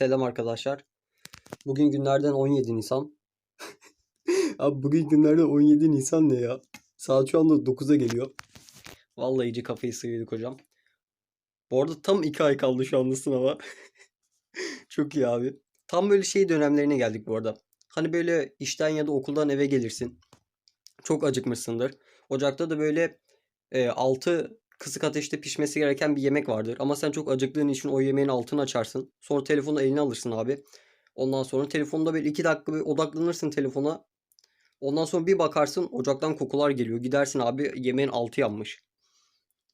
Selam arkadaşlar. Bugün günlerden 17 Nisan. Abi bugün günlerden 17 Nisan ne ya? Saat şu anda 9'a geliyor. Vallahi iyice kafayı sıyırdık hocam. Bu arada tam 2 ay kaldı şu anda sınava. Çok iyi abi. Tam böyle şey dönemlerine geldik bu arada. Hani böyle işten ya da okuldan eve gelirsin. Çok acıkmışsındır. Ocakta da böyle e, altı kısık ateşte pişmesi gereken bir yemek vardır. Ama sen çok acıktığın için o yemeğin altını açarsın. Sonra telefonu eline alırsın abi. Ondan sonra telefonda böyle iki dakika bir odaklanırsın telefona. Ondan sonra bir bakarsın ocaktan kokular geliyor. Gidersin abi yemeğin altı yanmış.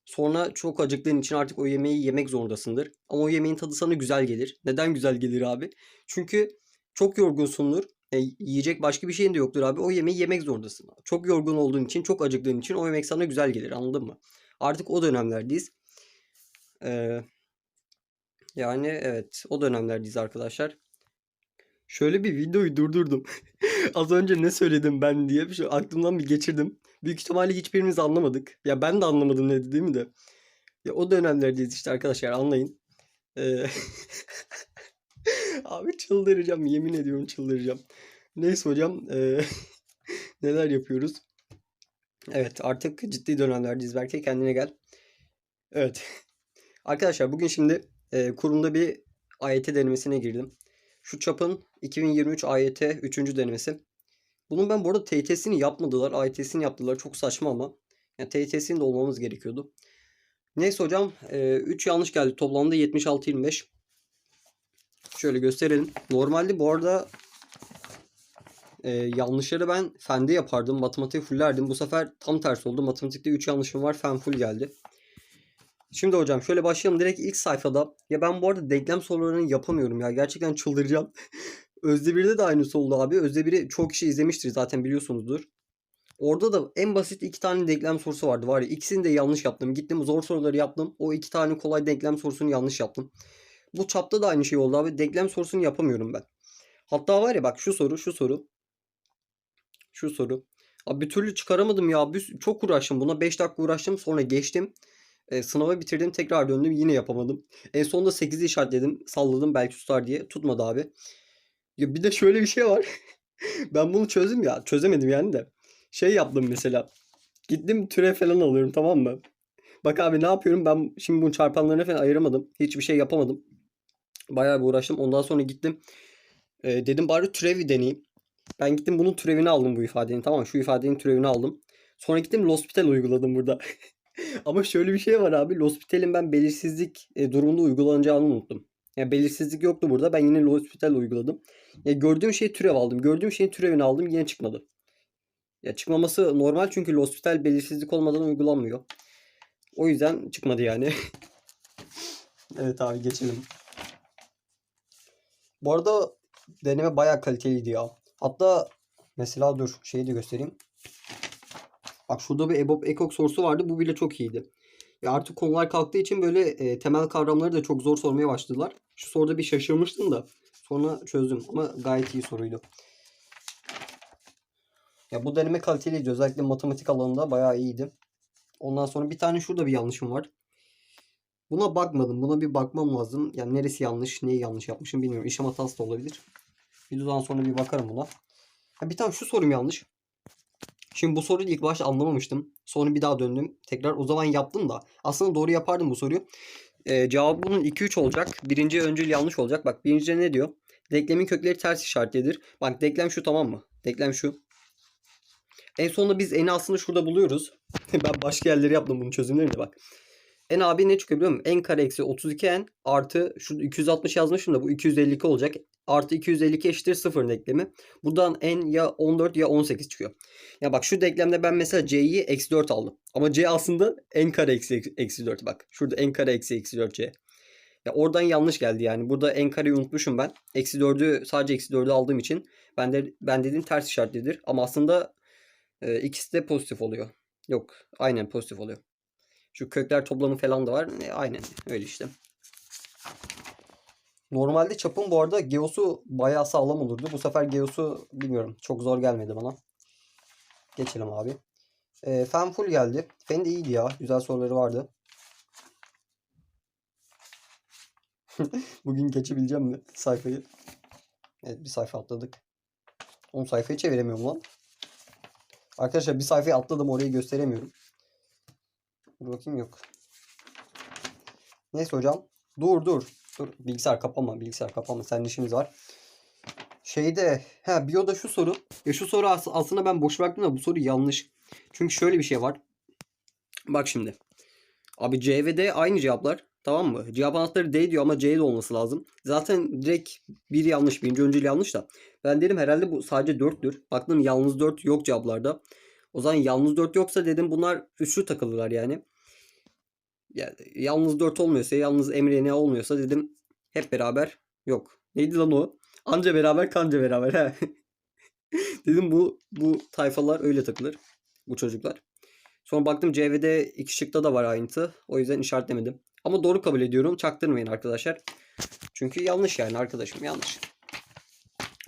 Sonra çok acıktığın için artık o yemeği yemek zorundasındır. Ama o yemeğin tadı sana güzel gelir. Neden güzel gelir abi? Çünkü çok yorgunsundur. E, yiyecek başka bir şeyin de yoktur abi. O yemeği yemek zorundasın. Çok yorgun olduğun için, çok acıktığın için o yemek sana güzel gelir. Anladın mı? Artık o dönemlerdeyiz. Ee, yani evet o dönemlerdeyiz arkadaşlar. Şöyle bir videoyu durdurdum. Az önce ne söyledim ben diye bir şey aklımdan bir geçirdim. Büyük ihtimalle hiçbirimiz anlamadık. Ya ben de anlamadım ne dediğimi de. Ya o dönemlerdeyiz işte arkadaşlar anlayın. Ee, Abi çıldıracağım yemin ediyorum çıldıracağım. Neyse hocam ee, neler yapıyoruz? Evet artık ciddi dönemlerdeyiz belki kendine gel. Evet. Arkadaşlar bugün şimdi e, kurumda bir AYT denemesine girdim. Şu çapın 2023 AYT 3. denemesi. Bunun ben bu arada TYT'sini yapmadılar. AYT'sini yaptılar. Çok saçma ama. Yani TYT'sini de olmamız gerekiyordu. Neyse hocam. 3 yanlış geldi. Toplamda 76-25. Şöyle gösterelim. Normalde bu arada e, yanlışları ben fende yapardım. Matematiği fullerdim. Bu sefer tam tersi oldu. Matematikte 3 yanlışım var. Fen full geldi. Şimdi hocam şöyle başlayalım. Direkt ilk sayfada. Ya ben bu arada denklem sorularını yapamıyorum ya. Gerçekten çıldıracağım. Özde 1'de de aynısı oldu abi. Özde 1'i çok kişi izlemiştir zaten biliyorsunuzdur. Orada da en basit iki tane denklem sorusu vardı var ya. İkisini de yanlış yaptım. Gittim zor soruları yaptım. O iki tane kolay denklem sorusunu yanlış yaptım. Bu çapta da aynı şey oldu abi. Denklem sorusunu yapamıyorum ben. Hatta var ya bak şu soru şu soru. Şu soru. Abi bir türlü çıkaramadım ya. Bir, çok uğraştım buna. 5 dakika uğraştım sonra geçtim. E, sınava bitirdim tekrar döndüm yine yapamadım. En sonunda 8'i işaretledim. Salladım belki tutar diye. Tutmadı abi. Ya bir de şöyle bir şey var. ben bunu çözdüm ya. Çözemedim yani de. Şey yaptım mesela. Gittim türev falan alıyorum tamam mı? Bak abi ne yapıyorum ben şimdi bunu çarpanlarına falan ayıramadım. Hiçbir şey yapamadım. Bayağı bir uğraştım. Ondan sonra gittim. E, dedim bari türevi deneyeyim. Ben gittim bunun türevini aldım bu ifadenin. Tamam şu ifadenin türevini aldım. Sonra gittim L'Hospital uyguladım burada. Ama şöyle bir şey var abi. L'Hospital'in ben belirsizlik e, durumunda uygulanacağını unuttum. Yani belirsizlik yoktu burada. Ben yine L'Hospital uyguladım. Ya gördüğüm şey türev aldım. Gördüğüm şeyin türevini aldım. Yine çıkmadı. Ya çıkmaması normal çünkü L'Hospital belirsizlik olmadan uygulanmıyor. O yüzden çıkmadı yani. evet abi geçelim. Bu arada deneme bayağı kaliteliydi ya. Hatta mesela dur şeyi de göstereyim. Bak şurada bir EBOB EKOK sorusu vardı. Bu bile çok iyiydi. Ya artık konular kalktığı için böyle e, temel kavramları da çok zor sormaya başladılar. Şu soruda bir şaşırmıştım da sonra çözdüm ama gayet iyi soruydu. Ya bu deneme kaliteliydi. Özellikle matematik alanında bayağı iyiydi. Ondan sonra bir tane şurada bir yanlışım var. Buna bakmadım. Buna bir bakmam lazım. Yani neresi yanlış, neyi yanlış yapmışım bilmiyorum. İşlem hatası da olabilir. Videodan sonra bir bakarım buna. Ha, bir tane şu sorum yanlış. Şimdi bu soruyu ilk başta anlamamıştım. Sonra bir daha döndüm. Tekrar o zaman yaptım da. Aslında doğru yapardım bu soruyu. Ee, cevabı bunun 2-3 olacak. Birinci öncül yanlış olacak. Bak birincide ne diyor? Denklemin kökleri ters işaretlidir. Bak denklem şu tamam mı? Denklem şu. En sonunda biz eni aslında şurada buluyoruz. ben başka yerleri yaptım bunun çözümlerini bak. En abi ne çıkıyor biliyor musun? n kare eksi 32n artı şu 260 yazmışım da bu 252 olacak. Artı 252 eşittir 0 denklemi. Buradan n ya 14 ya 18 çıkıyor. Ya bak şu denklemde ben mesela c'yi eksi 4 aldım. Ama c aslında n kare eksi, eksi 4 bak. Şurada n kare eksi eksi 4 c. Ya oradan yanlış geldi yani. Burada n kareyi unutmuşum ben. Eksi 4'ü sadece eksi 4'ü aldığım için ben de ben dediğim ters işaretlidir. Ama aslında e, ikisi de pozitif oluyor. Yok aynen pozitif oluyor. Şu kökler toplamı falan da var. E, aynen öyle işte. Normalde çapın bu arada geosu bayağı sağlam olurdu. Bu sefer geosu bilmiyorum. Çok zor gelmedi bana. Geçelim abi. E, fen full geldi. Fen de iyiydi ya. Güzel soruları vardı. Bugün geçebileceğim mi sayfayı? Evet bir sayfa atladık. 10 sayfayı çeviremiyorum lan. Arkadaşlar bir sayfayı atladım orayı gösteremiyorum. Dur bakayım yok. Neyse hocam. Dur dur. Dur bilgisayar kapama bilgisayar kapama. Senin işimiz var. Şeyde ha biyoda şu soru. Ya şu soru as- aslında ben boş bıraktım da bu soru yanlış. Çünkü şöyle bir şey var. Bak şimdi. Abi C ve D aynı cevaplar. Tamam mı? Cevap anahtarı D diyor ama C de olması lazım. Zaten direkt bir yanlış. Birinci öncül yanlış da. Ben dedim herhalde bu sadece 4'tür. Baktım yalnız 4 yok cevaplarda. O zaman yalnız 4 yoksa dedim bunlar üçlü takılırlar yani. Yani yalnız 4 olmuyorsa yalnız Emre ne olmuyorsa dedim hep beraber yok. Neydi lan o? Anca beraber kanca beraber. He. dedim bu bu tayfalar öyle takılır. Bu çocuklar. Sonra baktım C ve D iki şıkta da var ayrıntı. O yüzden işaretlemedim. Ama doğru kabul ediyorum. Çaktırmayın arkadaşlar. Çünkü yanlış yani arkadaşım yanlış.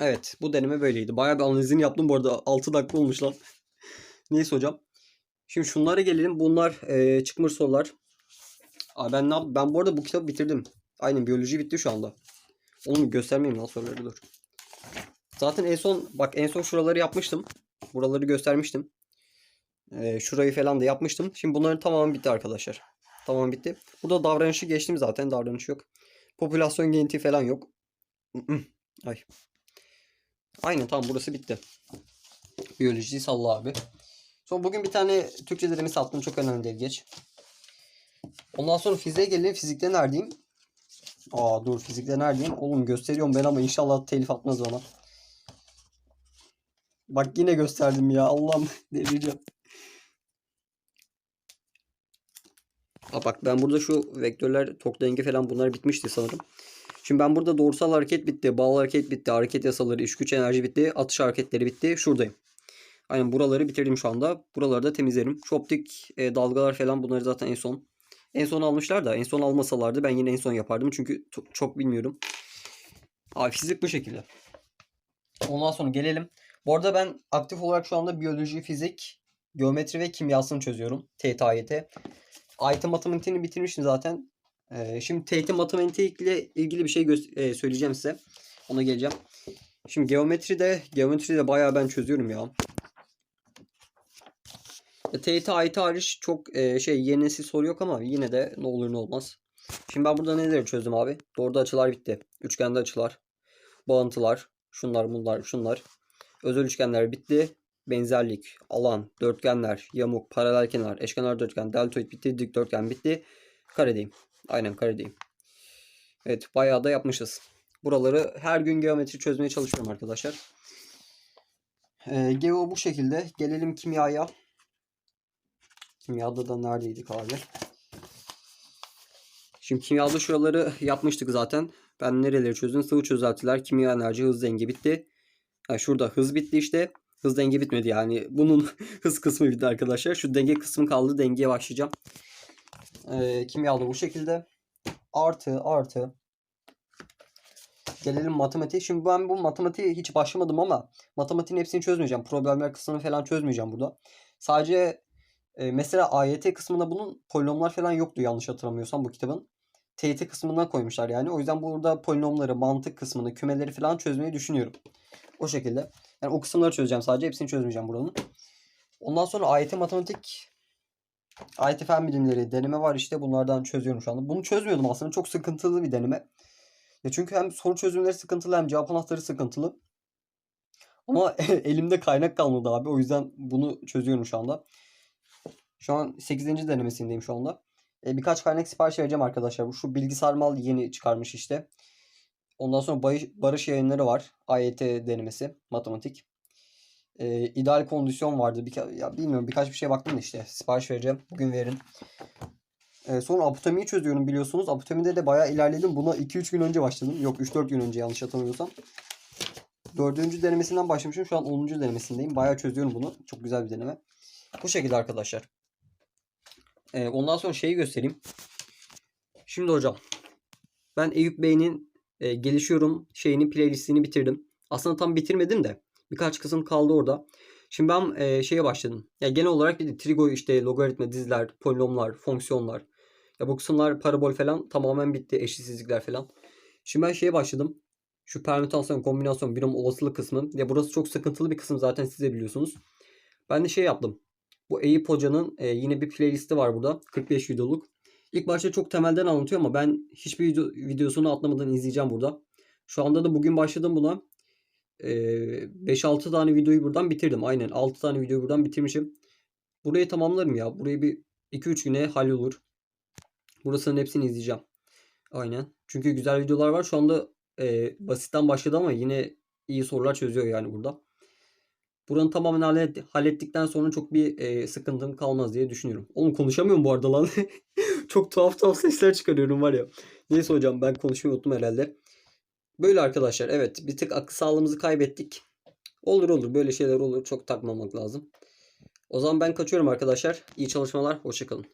Evet bu deneme böyleydi. Bayağı bir analizini yaptım bu arada. 6 dakika olmuş lan. Neyse hocam. Şimdi şunlara gelelim. Bunlar eee çıkmış sorular. Aa, ben ne yap- Ben bu arada bu kitabı bitirdim. Aynen biyoloji bitti şu anda. Onu göstermeyeyim lan soruları dur. Zaten en son bak en son şuraları yapmıştım. Buraları göstermiştim. Eee, şurayı falan da yapmıştım. Şimdi bunların tamamı bitti arkadaşlar. Tamam bitti. Burada davranışı geçtim zaten. Davranış yok. Popülasyon genetiği falan yok. Ay. Aynen tamam burası bitti. Biyolojiyi salla abi. Sonra bugün bir tane Türkçe denemesi attım. Çok önemli değil geç. Ondan sonra fiziğe gelelim. Fizikte neredeyim? Aa dur fizikte neredeyim? Oğlum gösteriyorum ben ama inşallah telif atmaz bana. Bak yine gösterdim ya. Allah'ım delireceğim. Aa bak ben burada şu vektörler, tok denge falan bunlar bitmişti sanırım. Şimdi ben burada doğrusal hareket bitti, bağlı hareket bitti, hareket yasaları, iş güç enerji bitti, atış hareketleri bitti. Şuradayım. Aynen buraları bitirdim şu anda. Buraları da temizlerim. Şu optik e, dalgalar falan bunları zaten en son. En son almışlar da en son almasalardı ben yine en son yapardım. Çünkü çok bilmiyorum. Abi fizik bu şekilde. Ondan sonra gelelim. Bu arada ben aktif olarak şu anda biyoloji, fizik, geometri ve kimyasını çözüyorum. AYT. AYT matematiğini bitirmiştim zaten. Ee, şimdi TET matematikle ilgili bir şey e, söyleyeceğim size. Ona geleceğim. Şimdi geometride geometride bayağı ben çözüyorum ya. Ya TYT, AYT hariç çok e, şey yeni nesil soru yok ama yine de ne olur ne olmaz. Şimdi ben burada neleri çözdüm abi? Doğruda açılar bitti. Üçgende açılar. Bağıntılar. Şunlar bunlar şunlar. Özel üçgenler bitti. Benzerlik, alan, dörtgenler, yamuk, paralel kenar, eşkenar dörtgen, deltoid bitti. Dikdörtgen bitti. Karedeyim. Aynen karedeyim. Evet bayağı da yapmışız. Buraları her gün geometri çözmeye çalışıyorum arkadaşlar. Ee, geo bu şekilde. Gelelim kimyaya. Kimyada da neredeydik abi? Şimdi kimyada şuraları yapmıştık zaten. Ben nereleri çözdüm? Sıvı çözeltiler, kimya enerji, hız denge bitti. Ha, şurada hız bitti işte. Hız denge bitmedi yani. Bunun hız kısmı bitti arkadaşlar. Şu denge kısmı kaldı. Dengeye başlayacağım. Ee, kimyada bu şekilde. Artı artı. Gelelim matematiğe. Şimdi ben bu matematiğe hiç başlamadım ama matematiğin hepsini çözmeyeceğim. Problemler kısmını falan çözmeyeceğim burada. Sadece mesela AYT kısmında bunun polinomlar falan yoktu yanlış hatırlamıyorsam bu kitabın. TYT kısmından koymuşlar yani. O yüzden burada polinomları, mantık kısmını, kümeleri falan çözmeyi düşünüyorum. O şekilde. Yani o kısımları çözeceğim sadece. Hepsini çözmeyeceğim buranın. Ondan sonra AYT matematik AYT fen bilimleri deneme var işte. Bunlardan çözüyorum şu anda. Bunu çözmüyordum aslında. Çok sıkıntılı bir deneme. Ya çünkü hem soru çözümleri sıkıntılı hem cevap anahtarı sıkıntılı. Ama elimde kaynak kalmadı abi. O yüzden bunu çözüyorum şu anda. Şu an 8. denemesindeyim şu anda. E, birkaç kaynak sipariş vereceğim arkadaşlar. Şu bilgisayar mal yeni çıkarmış işte. Ondan sonra Barış, Barış yayınları var. AYT denemesi. Matematik. E, ideal kondisyon vardı. Bir, ya bilmiyorum birkaç bir şeye baktım da işte. Sipariş vereceğim. Bugün verin. E, sonra apotemiyi çözüyorum biliyorsunuz. Apotemide de bayağı ilerledim. Buna 2-3 gün önce başladım. Yok 3-4 gün önce yanlış hatırlamıyorsam. Dördüncü denemesinden başlamışım. Şu an 10. denemesindeyim. Bayağı çözüyorum bunu. Çok güzel bir deneme. Bu şekilde arkadaşlar. Ee, ondan sonra şeyi göstereyim. Şimdi hocam. Ben Eyüp Bey'in e, gelişiyorum şeyini playlistini bitirdim. Aslında tam bitirmedim de. Birkaç kısım kaldı orada. Şimdi ben e, şeye başladım. Ya genel olarak bir de trigo işte logaritma, diziler, polinomlar, fonksiyonlar. Ya bu kısımlar parabol falan tamamen bitti. Eşitsizlikler falan. Şimdi ben şeye başladım. Şu permütasyon, kombinasyon, binom olasılık kısmı. Ya burası çok sıkıntılı bir kısım zaten siz de biliyorsunuz. Ben de şey yaptım. Bu Eyüp Hoca'nın e, yine bir playlisti var burada. 45 videoluk. İlk başta çok temelden anlatıyor ama ben hiçbir video, videosunu atlamadan izleyeceğim burada. Şu anda da bugün başladım buna. E, 5-6 tane videoyu buradan bitirdim. Aynen 6 tane videoyu buradan bitirmişim. Burayı tamamlarım ya. Burayı bir 2-3 güne hallolur. Burasının hepsini izleyeceğim. Aynen. Çünkü güzel videolar var. Şu anda e, basitten başladı ama yine iyi sorular çözüyor yani burada. Buranın tamamen hallet, hallettikten sonra çok bir e, sıkıntım kalmaz diye düşünüyorum. Oğlum konuşamıyorum bu arada lan. çok tuhaf tuhaf sesler çıkarıyorum var ya. Neyse hocam ben konuşmayı unuttum herhalde. Böyle arkadaşlar evet bir tık akıl sağlığımızı kaybettik. Olur olur böyle şeyler olur. Çok takmamak lazım. O zaman ben kaçıyorum arkadaşlar. İyi çalışmalar. Hoşçakalın.